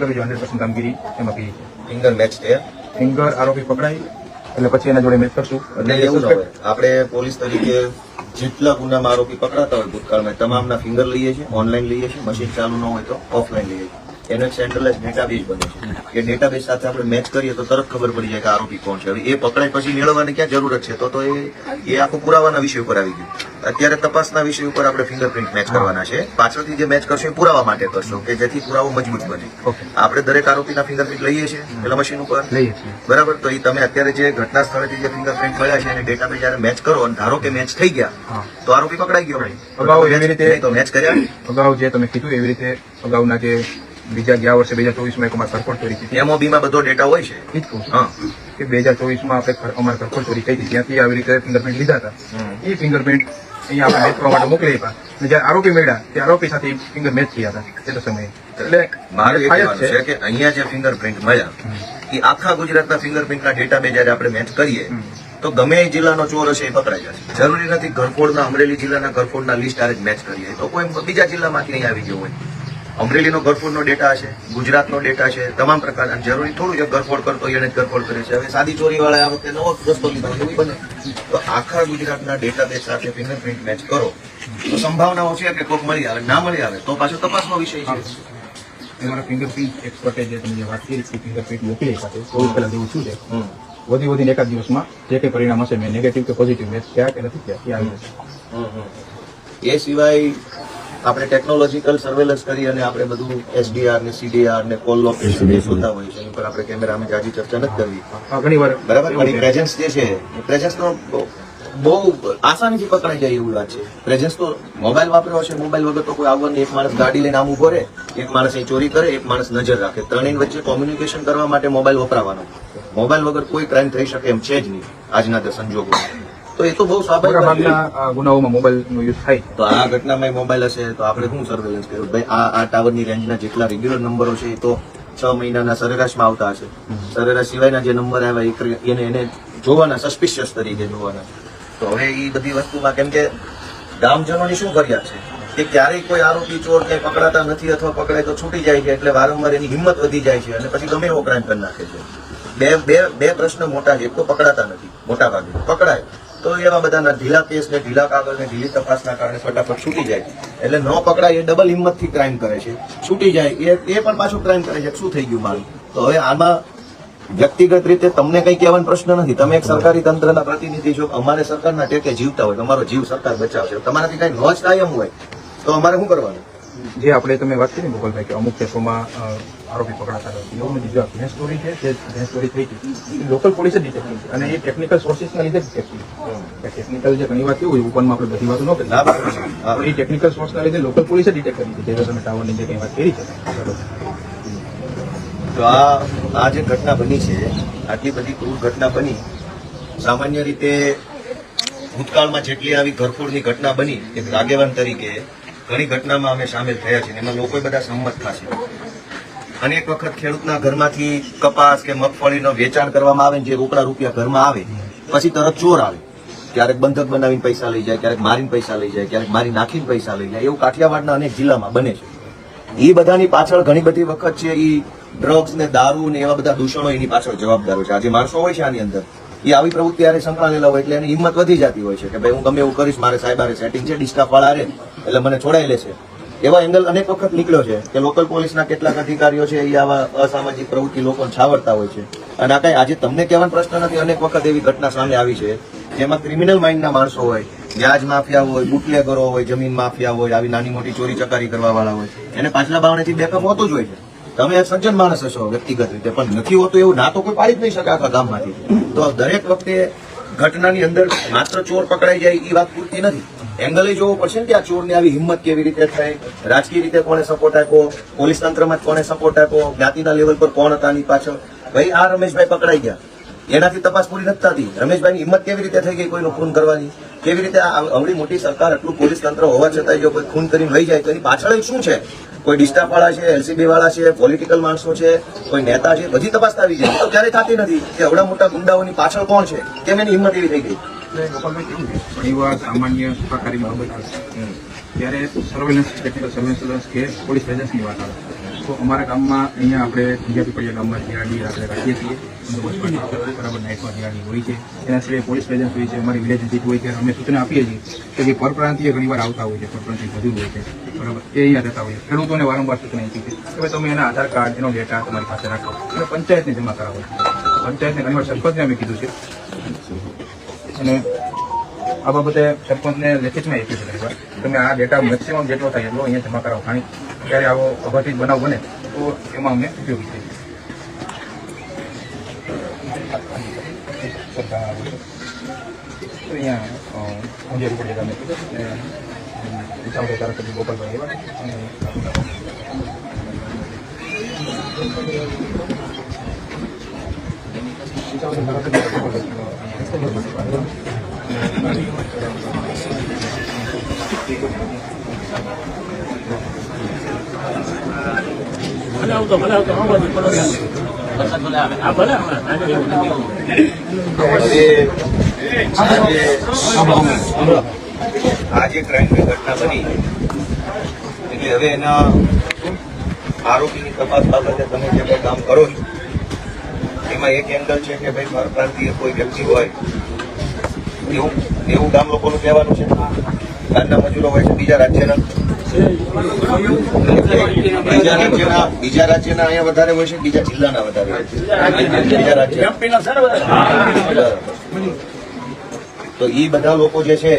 કામગીરી એમાં કરી ફિંગર મેચ છે ફિંગર આરોપી પકડાય એટલે પછી એના જોડે મેચ કરશું. એટલે એવું ન હોય આપણે પોલીસ તરીકે જેટલા ગુનામાં આરોપી પકડાતા હોય ભૂતકાળમાં તમામના ફિંગર લઈએ છીએ ઓનલાઈન લઈએ છીએ મશીન ચાલુ ન હોય તો ઓફલાઈન લઈએ છીએ. એનો એક સેન્ટ્રલાઇઝ ડેટાબેઝ બને છે. એ ડેટાબેઝ સાથે આપણે મેચ કરીએ તો તરત ખબર પડી જાય કે આરોપી કોણ છે. હવે એ પકડાય પછી મેળવવાની ક્યાં જરૂરત છે? તો તો એ એ આખું પુરાવાના વિષય ઉપર આવી ગયું. અત્યારે તપાસના વિષય ઉપર આપણે ફિંગરપ્રિન્ટ મેચ કરવાના છે. પાછળથી જે મેચ કરશો એ પુરાવા માટે કરશો કે જેથી પુરાવો મજબૂત બને. આપણે દરેક આરોપીના ફિંગરપ્રિન્ટ લઈએ છીએ પેલા મશીન ઉપર? બરાબર? તો એ તમે અત્યારે જે ઘટના સ્થળેથી જે ફિંગરપ્રિન્ટ મળ્યા છે અને ડેટાબેઝ જયારે મેચ કરો અને ધારો કે મેચ થઈ ગયા તો આરોપી પકડાઈ ગયો અગાઉ એવી રીતે- મેચ કર્યા? અગાઉ જે તમે કીધું એવી રીતે અગાઉના જે બીજા ગયા વર્ષે બે હજાર ચોવીસમાં એક અમારે કરકોડ ચોરી થઈ હતી. એમઓબી બધો ડેટા હોય છે? એ જ કહું છું. કે બે હજાર ચોવીસમાં આપણે અમારે કરકોડ ચોરી થઈ હતી. ત્યાંથી આવી રીતે ફિંગરપ્રિન્ટ લીધા હતા. એ ફિંગરપ્રિન્ટ અહીંયા આપણે મેચ કરવા માટે મોકલી આપ્યા. અને જ્યારે આરોપી મળ્યા તે આરોપી સાથે ફિંગર મેચ થયા હતા તે સમયે. એટલે મારે એ છે. કે અહીંયા જે ફિંગરપ્રિન્ટ મળ્યા એ આખા ગુજરાતના ફિંગરપ્રિન્ટના ડેટાબેઝ જયારે આપણે મેચ કરીએ તો ગમે એ જિલ્લાનો ચોર હશે એ પકડાઈ જશે. જરૂરી નથી ગરફોડના અમરેલી જિલ્લાના ગરફોડના લિસ્ટ આરે મેચ કરીએ. તો કોઈ બીજા જિલ્લામાંથી નહીં આવી ગયો હોય. અમરેલીનો ગરફોડનો ડેટા છે ગુજરાતનો ડેટા છે તમામ પ્રકાર અને જરૂરી થોડું એક ગરફોડ કરતો એને જ ગરફોડ કરે છે. હવે સાદી ચોરીવાળા આ વખતે નવો રસ્તો લીધો એવું બને. તો આખા ગુજરાતના ડેટાબેઝ સાથે ફિંગરપ્રિન્ટ મેચ કરો. તો સંભાવનાઓ છે કે કોઈક મળી આવે ના મળી આવે તો પાછો તપાસનો વિષય છે. અમારા ફિંગરપ્રિન્ટ એક્સપર્ટે જે તમે વાત કરી ફિંગરપ્રિન્ટ મોકલી સાથે ચોવીસ પહેલાં જેવું શું છે વધી વધીને એકાદ દિવસમાં જે કંઈ પરિણામ હશે મેં નેગેટિવ કે પોઝિટિવ મેચ થયા કે નથી થયા એ આવી જશે. એ સિવાય આપણે ટેકનોલોજીકલ સર્વેલન્સ કરી અને આપણે બધું એસડીઆર ને સીડીઆર ને કોલ લોકેશન જે શોધતા હોય છે એની પર આપણે કેમેરામાં જાજી ચર્ચા નથી કરવી. ઘણી વાર. બરાબર? એવું પણ પ્રેઝન્સ જે છે પ્રેઝન્સ નો બહુ આસાનીથી પકડાઈ જાય એવું વાત છે. પ્રેઝન્સ તો મોબાઈલ વાપર્યો છે મોબાઈલ વગર તો કોઈ આવવાનું એક માણસ ગાડી લઈને આમ ઊભો રહે એક માણસ અહીં ચોરી કરે એક માણસ નજર રાખે. ત્રણેય વચ્ચે કોમ્યુનિકેશન કરવા માટે મોબાઈલ વપરાવાનો. મોબાઈલ વગર કોઈ ક્રાઇમ થઈ શકે એમ છે જ નહીં આજના તે સંજોગો તો એ તો બહુ સ્વાભાવિક ગુનાઓમાં મોબાઈલનો યુઝ થાય. તો આ ઘટનામાં મોબાઈલ હશે તો આપણે શું સર્વેલન્સ કર્યું ભાઈ આ આ ટાવરની રેન્જના જેટલા રેગ્યુલર નંબરો છે એ તો છ મહિનાના સરેરાશમાં આવતા હશે. સરેરાશ સિવાયના જે નંબર આવ્યા એને એને જોવાના સસ્પિશિયસ તરીકે જોવાના. તો હવે એ બધી વસ્તુમાં કેમ કે ગામજનોની શું ફરિયાદ છે? કે ક્યારેય કોઈ આરોપી ચોર ક્યાંય પકડાતા નથી અથવા પકડાય તો છૂટી જાય છે એટલે વારંવાર એની હિંમત વધી જાય છે અને પછી ગમે એવો ક્રાઇમ કરી નાખે છે. બે બે બે પ્રશ્ન મોટા છે એક તો પકડાતા નથી મોટા ભાગે પકડાય. તો એવા બધાના ઢીલા કેસ ને ઢીલા કાગળ ને ઢીલી તપાસના કારણે ફટાફટ છૂટી જાય. એટલે ન પકડાય એ ડબલ હિંમતથી ક્રાઇમ કરે છે. છૂટી જાય. એ એ પણ પાછું ક્રાઇમ કરે છે. શું થઈ ગયું મારું? તો હવે આમાં વ્યક્તિગત રીતે તમને કઈ કહેવાનો પ્રશ્ન નથી. તમે એક સરકારી તંત્રના પ્રતિનિધિ છો. અમારે સરકારના ટેકે જીવતા હોય. તમારો જીવ સરકાર બચાવશે. તમારાથી કઈ જ કાયમ હોય. તો અમારે શું કરવાનું? જે આપણે તમે વાત કરી ગોપાલભાઈ કે અમુક કેસોમાં આરોપી પકડાતા નથી એવું બીજું આ ભેંસ ચોરી છે જે ભેંસ ચોરી થઈ હતી લોકલ પોલીસે ડિટેક્ટિવ છે. અને એ ટેકનિકલ સોર્સિસના લીધે ડિટેક્ટિવ કરી ટેકનિકલ જે ઘણી વાત કેવું હોય ઉપરમાં આપણે બધી વાતો ન છે. હા. એ ટેકનિકલ સોર્સના લીધે લોકલ પોલીસે ડિટેક્ટ કરી છે. જે તમે ટાવરની જે કંઈ વાત કરી છે. તો આ આ જે ઘટના બની છે આટલી બધી ક્રૂર ઘટના બની સામાન્ય રીતે ભૂતકાળમાં જેટલી આવી ઘરફોડની ઘટના બની એક આગેવાન તરીકે ઘણી ઘટનામાં અમે સામેલ થયા છીએ એમાં લોકો બધા સંમત થશે અનેક વખત ખેડૂતના ઘરમાંથી કપાસ કે મગફળીનો વેચાણ કરવામાં આવે જે રોકડા રૂપિયા ઘરમાં આવે, પછી તરત ચોર આવે. ક્યારેક બંધક બનાવીને પૈસા લઈ જાય, ક્યારેક મારીને પૈસા લઈ જાય, ક્યારેક મારી નાખીને પૈસા લઈ જાય. એવું કાઠિયાવાડના અનેક જિલ્લામાં બને છે. એ બધાની પાછળ ઘણી બધી વખત છે એ ડ્રગ્સ ને દારૂ ને એવા બધા દૂષણો એની પાછળ જવાબદારો છે. આજે માણસો હોય છે આની અંદર એ આવી પ્રવૃત્તિ આરે સંકળાયેલા હોય એટલે એની હિંમત વધી જતી હોય છે કે ભાઈ હું ગમે એવું કરીશ, મારે સાહેબ આરે સેટિંગ છે ડિસ્ટાફ વાળા રે એટલે મને છોડાઈ લેશે. એવા એંગલ અનેક વખત નીકળ્યો છે કે લોકલ પોલીસના કેટલાક અધિકારીઓ છે એ આવા અસામાજિક પ્રવૃત્તિ લોકોને છાવરતા હોય છે. અને આ કઈ આજે તમને કહેવાનો પ્રશ્ન નથી, અનેક વખત એવી ઘટના સામે આવી છે જેમાં ક્રિમિનલ માઇન્ડના માણસો હોય, વ્યાજ માફિયા હોય બુટલેગરો હોય, જમીન માફિયા હોય, આવી નાની મોટી ચોરી ચકારી કરવા વાળા હોય. એને પાછલા બાવણેથી બેકઅપ હોતું જ હોય છે. તમે સજ્જન માણસ હશો વ્યક્તિગત રીતે, પણ નથી હોતું એવું, ના તો કોઈ પાડી જ નહીં શકે આખા ગામમાંથી. તો દરેક વખતે ઘટનાની અંદર માત્ર ચોર પકડાઈ જાય એ વાત પૂરતી નથી. એંગલે જોવો પડશે ને કે આ ચોરની આવી હિંમત કેવી રીતે થઈ રાજકીય રીતે કોણે સપોર્ટ આપ્યો, પોલીસ તંત્રમાં કોણે સપોર્ટ આપ્યો, જ્ઞાતિના લેવલ પર કોણ હતા આની પાછળ. ભાઈ, આ રમેશભાઈ પકડાઈ ગયા. એનાથી તપાસ પૂરી નથી થતી. રમેશભાઈની હિંમત કેવી રીતે થઈ ગઈ કોઈનું ખૂન કરવાની? કેવી રીતે આવડી મોટી સરકાર આટલું પોલીસ તંત્ર હોવા છતાં જો કોઈ ખૂન કરીને લઈ જાય તો એની પાછળ શું છે? કોઈ ડિસ્ટાફ વાળા છે એલસીબી વાળા છે પોલિટિકલ માણસો છે કોઈ નેતા છે બધી તપાસ આવી જાય. તો ક્યારે થતી નથી કે અવડા મોટા ગુંડાઓની પાછળ કોણ છે? કેમ એની હિંમત એવી થઈ ગઈ? ઘણીવાર સામાન્ય સુખાકારી બાબત ત્યારે સર્વેલન્સ ટેકનિકલ સર્વેલન્સ કે પોલીસ પ્રેઝન્સની વાત આવે તો અમારા ગામમાં અહીંયા આપણે બીજા પીપળિયા ગામમાં જીઆરડી આપણે રાખીએ છીએ. બરાબર નાઇટમાં જીઆરડી હોય છે. એના સિવાય પોલીસ પ્રેઝન્સ હોય છે. અમારી વિલેજ નજીક હોય છે. અમે સૂચના આપીએ છીએ કે જે પરપ્રાંતીય ઘણીવાર આવતા હોય છે. પરપ્રાંતીય વધુ હોય છે. બરાબર. એ અહીંયા રહેતા હોય છે. ખેડૂતોને વારંવાર સૂચના આપી છે કે તમે એના આધાર કાર્ડ, એનો ડેટા તમારી પાસે રાખો. અને પંચાયતને જમા કરાવો. પંચાયતને ઘણીવાર સરપંચને અમે કીધું છે. અને આ બાબતે સરપંચને લેખિતમાં આપ્યું છે તમે આ ડેટા મેક્સિમમ જેટલો થાય એટલો અહીંયા જમા કરાવો. ખાણી ત્યારે આવો અઘટિત બનાવ બને તો એમાં અમને ઉપયોગી થઈ તો અહીંયા ગોપાલભાઈ એવા આજે આજે ક્રાઇમની ઘટના બની. એટલે હવે એના આરોપીની તપાસ બાબતે તમે જે કામ કરો છો, એમાં એક એંગલ છે કે ભાઈ પરપ્રાંતીય કોઈ વ્યક્તિ હોય એવું એવું ગામ લોકોનું કહેવાનું છે. ગામના મજૂરો હોય છે બીજા રાજ્યના. બીજા રાજ્યના બીજા રાજ્યના અહીંયા વધારે હોય છે બીજા જિલ્લાના વધારે હોય છે. બીજા રાજ્ય? તો એ બધા લોકો જે છે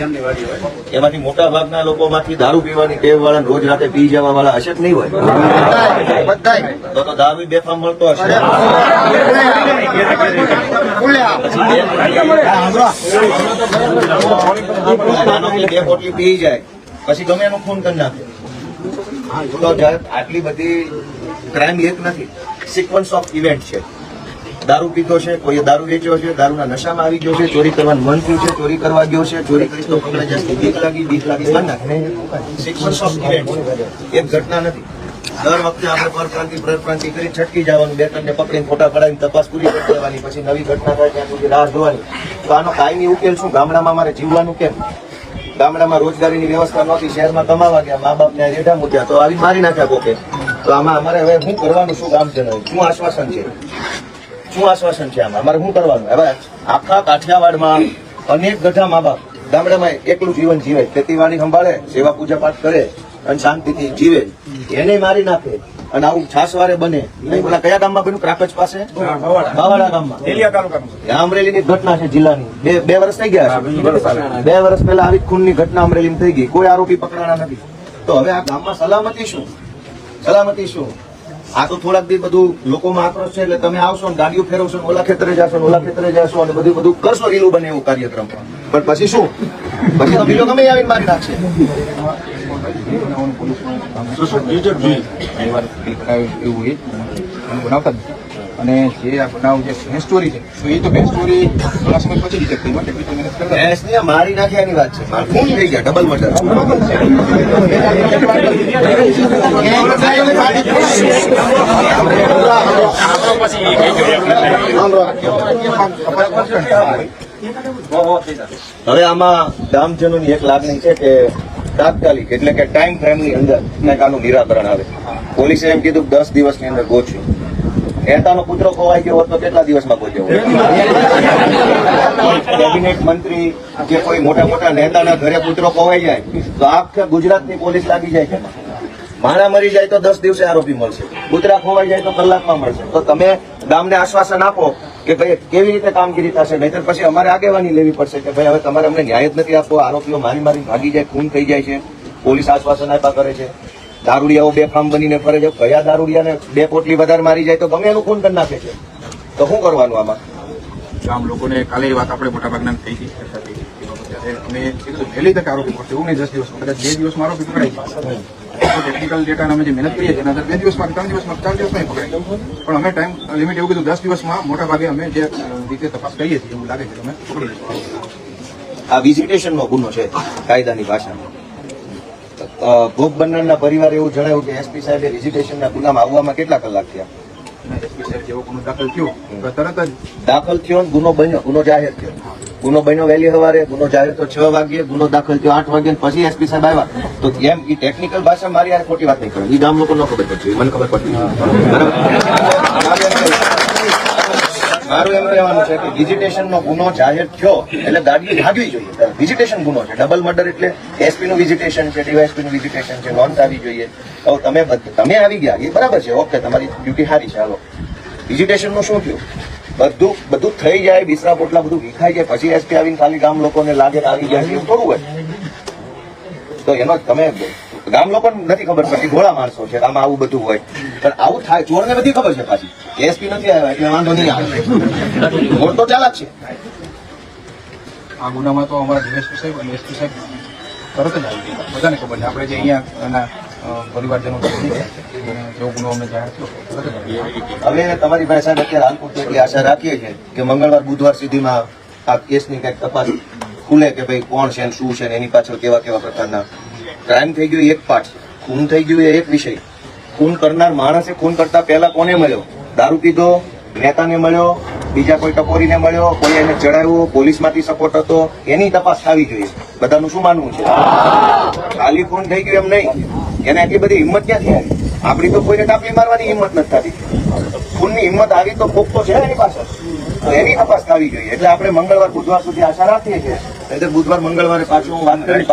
એમાંથી મોટા ભાગના લોકોમાંથી દારૂ પીવાની ટેવ વાળા રોજ રાતે પી જવા વાળા હશે નહીં હોય? તો તો દારૂ બેફામ મળતો હશે. બે પોટલી પી જાય. પછી ગમે એનો ફોન કરી નાખે. તો આટલી બધી ક્રાઇમ એક નથી સિક્વન્સ ઓફ ઇવેન્ટ છે. દારૂ પીતો છે, કોઈએ દારૂ વેચ્યો છે, દારૂના નશામાં આવી ગયો છે, ચોરી કરવાનું મન થયું છે, ચોરી કરવા ગયો છે, ચોરી કરી તો પકડાઈ જશે બીક લાગી બીક લાગી એક ઘટના નથી. દર વખતે આપણે પરપ્રાંતિ પરપ્રાંતિ કરી છટકી જવાનું, બે ત્રણને પકડીને ફોટા પડાવીને તપાસ પૂરી કરી દેવાની, પછી નવી ઘટના થાય, ત્યાં સુધી રાહ જોવાની. તો આનો કાયમી ઉકેલ શું? ગામડામાં મારે જીવવાનું કેમ? ગામડામાં રોજગારીની વ્યવસ્થા નહોતી, શહેરમાં કમાવા ગયા મા બાપને રેઢા મૂક્યા, તો આવી મારી નાખ્યા કોકે તો આમાં અમારે હવે શું કરવાનું, શું કામ છે? શું આશ્વાસન છે. શું આશ્વાસન છે આમાં? અમારે શું કરવાનું? હવે આખા કાઠિયાવાડમાં અનેક ગઢા મા બાપ ગામડામાં એકલું જીવન જીવે ખેતીવાડી સંભાળે સેવા પૂજા પાઠ કરે અને શાંતિથી જીવે. એને મારી નાખે અને આવું છાસવારે બને. પેલા કયા ગામમાં બન્યું? ક્રાકચ પાસે? બાવાડા ગામમાં. આ અમરેલીની ઘટના છે જિલ્લાની. બે બે વર્ષ થઈ ગયા બે વર્ષ પહેલા આવી ખૂનની ઘટના અમરેલીમાં થઈ ગઈ. કોઈ આરોપી પકડાણા નથી. તો હવે આ ગામમાં સલામતી શું? સલામતી શું? આ તો થોડાક દી બધું લોકોમાં આક્રોશ છે એટલે તમે આવશો ને ગાડીઓ ફેરવશો ને ઓલા ખેતરે જશો ઓલા ખેતરે જશો અને બધું બધું કરશો રીલું બને એવું કાર્યક્રમ પણ પછી શું? પછી તો બીજો ગમે એ આવીને મારી નાખશે. એ એવું હોય બનાવતા. અને જે આ જે બેન સ્ટોરી છે, તો એ તો બેન સ્ટોરી થોડા સમય પછી ડિટેક્ટ થઈ માટે બીજું મહેનત કરતા ભેંસને મારી વાત છે. ખૂન થઈ ગયા ડબલ મર્ડર હવે આમાં ગામજનોની એક લાગણી છે કે તાત્કાલિક, એટલે કે ટાઈમ ફ્રેમની અંદર આનું નિરાકરણ આવે. પોલીસે એમ કીધું દસ દિવસની અંદર ગોચ્યું નેતાનો પુત્ર ખોવાઈ ગયો હોત તો કેટલા દિવસમાં ગોત્યો કેબિનેટ મંત્રી કે કોઈ મોટા મોટા નેતાના ઘરે પુત્રો ખોવાઈ જાય તો આખા ગુજરાતની પોલીસ લાગી જાય કે માણા મરી જાય તો દસ દિવસે આરોપી મળશે. કૂતરા ખોવાઈ જાય તો કલાકમાં મળશે. તો તમે ગામને આશ્વાસન આપો કે ભાઈ કેવી રીતે કામગીરી થશે? નહીતર પછી અમારે આગેવાની લેવી પડશે કે ભાઈ હવે તમારે અમને ન્યાય જ નથી આપવો. આરોપીઓ મારી મારી ભાગી જાય ખૂન થઈ જાય છે. પોલીસ આશ્વાસન આપ્યા કરે છે. દારૂડિયાઓ બે ફાર્મ બનીને ફરે છે. કયા દારૂડિયાને બે પોટલી વધારે મારી જાય તો ગમે એનું ખૂન કરી નાખે છે. તો શું કરવાનું આમાં? આમ લોકોને કાલે એ વાત આપણે મોટાભાગના થઈ ગઈ ચર્ચા થઈ અમે કીધું વહેલી તકે આરોપી પડશે એવું નહીં દસ દિવસ કદાચ બે દિવસમાં આરોપી ટેકનિકલ ડેટા અમે જે મહેનત કરીએ છીએ એના બે દિવસમાં ત્રણ દિવસમાં ચાર દિવસમાં પકડાઈ જાય. પણ અમે ટાઈમ લિમિટ એવું કીધું દસ દિવસમાં મોટા ભાગે અમે જે રીતે તપાસ કરીએ છીએ એવું લાગે છે પકડી આ વિઝિટેશનનો ગુનો છે કાયદાની ભાષામાં. ભોગ બનનારના પરિવારે એવું જણાવ્યું કે એસપી સાહેબે વિઝિટેશનના ગુનામાં આવવામાં કેટલા કલાક થયા? એસપી સાહેબ જેવો ગુનો દાખલ થયો તરત જ દાખલ થયો ને ગુનો બન્યો ગુનો જાહેર થયો. ગુનો બન્યો વહેલી સવારે ગુનો જાહેર તો છ વાગ્યે ગુનો દાખલ થયો આઠ વાગે પછી એસપી સાહેબ આવ્યા. તો એમ એ ટેકનિકલ ભાષા મારી આ ખોટી વાત નહીં કરે. એ ગામ લોકો ન ખબર પડતી મને ખબર પડતી બરાબર? મારું એમ કહેવાનું છે કે વિઝિટેશનનો ગુનો જાહેર થયો એટલે ગાડી ભાગવી જોઈએ. વિઝિટેશન ગુનો છે. ડબલ મર્ડર એટલે એસપી નું વિઝિટેશન છે ડીવાયએસપી નું વિઝિટેશન છે નોંધ આવી જોઈએ. તો તમે તમે આવી ગયા. એ બરાબર છે. ઓકે, તમારી ડ્યુટી સારી છે. હાલો. વિઝિટેશન શું થયું? બધું બધું થઈ જાય, બિસરા પોટલા બધું વિખાઈ જાય, પછી એસપી આવીને ખાલી ગામ લોકોને લાગે આવી ગયા એવું થોડું હોય. તો એનો તમે ગામ લોકોને નથી ખબર પડતી ગોળા માણસો છે આમાં આવું બધું હોય. પણ આવું થાય, ચોરને બધી ખબર છે પાછી. એસપી નથી આવ્યા એટલે વાંધો નહીં આવે. ચોર તો ચાલાક છે. આ ગુનામાં તો અમારા ડીએસપી સાહેબ અને એસપી સાહેબ તરત જ આવી ગયા. બધાને ખબર છે. આપણે જે અહીંયા એના પરિવારજનો જેવો ગુનો અમે જાહેર થયો હવે તમારી પાસે સાહેબ અત્યારે હાલપુર એટલી આશા રાખીએ છીએ કે મંગળવાર બુધવાર સુધીમાં આ કેસની કંઈક તપાસ ખુલે કે ભાઈ કોણ છે શું છે ને એની પાછળ કેવા કેવા પ્રકારના ક્રાઇમ થઈ ગયું એક પાર્ટ ખૂન થઈ ગયું એ એક વિષય. ખૂન કરનાર માણસે ખૂન કરતા પહેલા કોને મળ્યો? દારૂ પીધો, નેતાને મળ્યો, બીજા કોઈ ટકોરીને મળ્યો, કોઈ એને ચડાવ્યો પોલીસમાંથી સપોર્ટ હતો, એની તપાસ થવી જોઈએ. બધાનું શું માનવું છે? ખાલી ખૂન થઈ ગયું એમ નહીં. એને એટલી બધી હિંમત ક્યાંથી આવી? આપણી તો કોઈને ટાપલી મારવાની હિંમત નથી થતી. ખૂનની હિંમત આવી તો કોક તો છે એની પાસે તો એની તપાસ થવી જોઈએ. એટલે આપણે મંગળવાર, બુધવાર સુધી આશા રાખીએ છીએ. એટલે બુધવાર, મંગળવારે પાછું હું વાત કરી